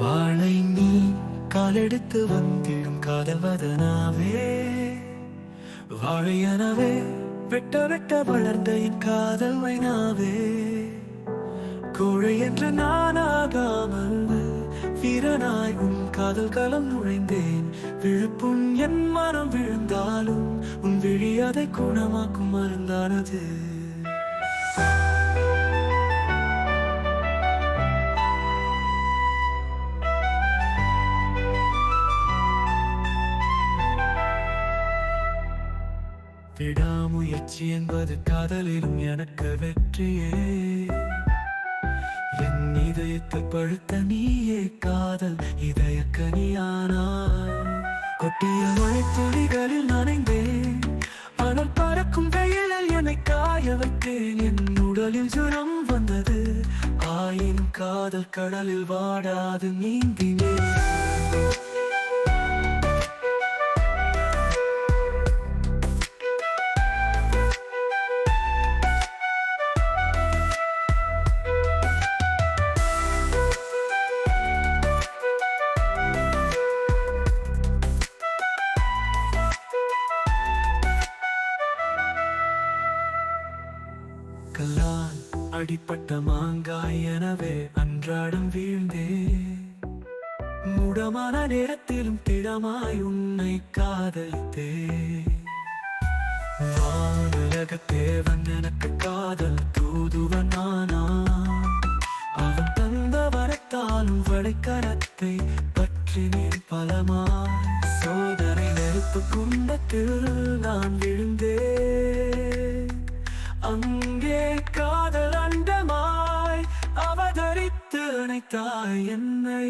வாழை நீ காலெடுத்து வந்திடும் காதல்வதனாவே. வாழையனவே வெட்ட வெட்ட வளர்ந்த என் காதல் வைனாவே கோழை என்று நானாகாமல் வீரனாய் உன் காதல் களம் நுழைந்தேன். விழுப்பும் என் மனம் விழுந்தாலும் உன் விழி அதை குணமாக்கும் மருந்தானது. விடாமுயற்சி என்பது காதலிலும் எனக்கு வெற்றியே. என் இதயத்தில் பழுத்த நீயே காதல் இதய கனியானாய் கொட்டிய மழை துளிகளில் நனைந்தேன். ஆனால் பறக்கும் வெயிலில் என்னை காய வைத்தேன். என் உடலில் ஜுரம் வந்தது. ஆயின் காதல் கடலில் வாடாது நீந்தினேன். கல்லால் அடிப்பட்ட மாங்காய் எனவே அன்றாடம் வீழ்ந்தே. முடமான நேரத்திலும் திடமாய் உன்னை காதலித்தே. வானுலக தேவன் எனக்கு காதல் தூதுவன் நானா அவன் தந்த வரத்தாலும் வடைக்கரத்தை பற்றி பற்றினேன் பலமாய். சோதனை நெருப்பு குண்டத்தில் நான் விழு காதல் என்னை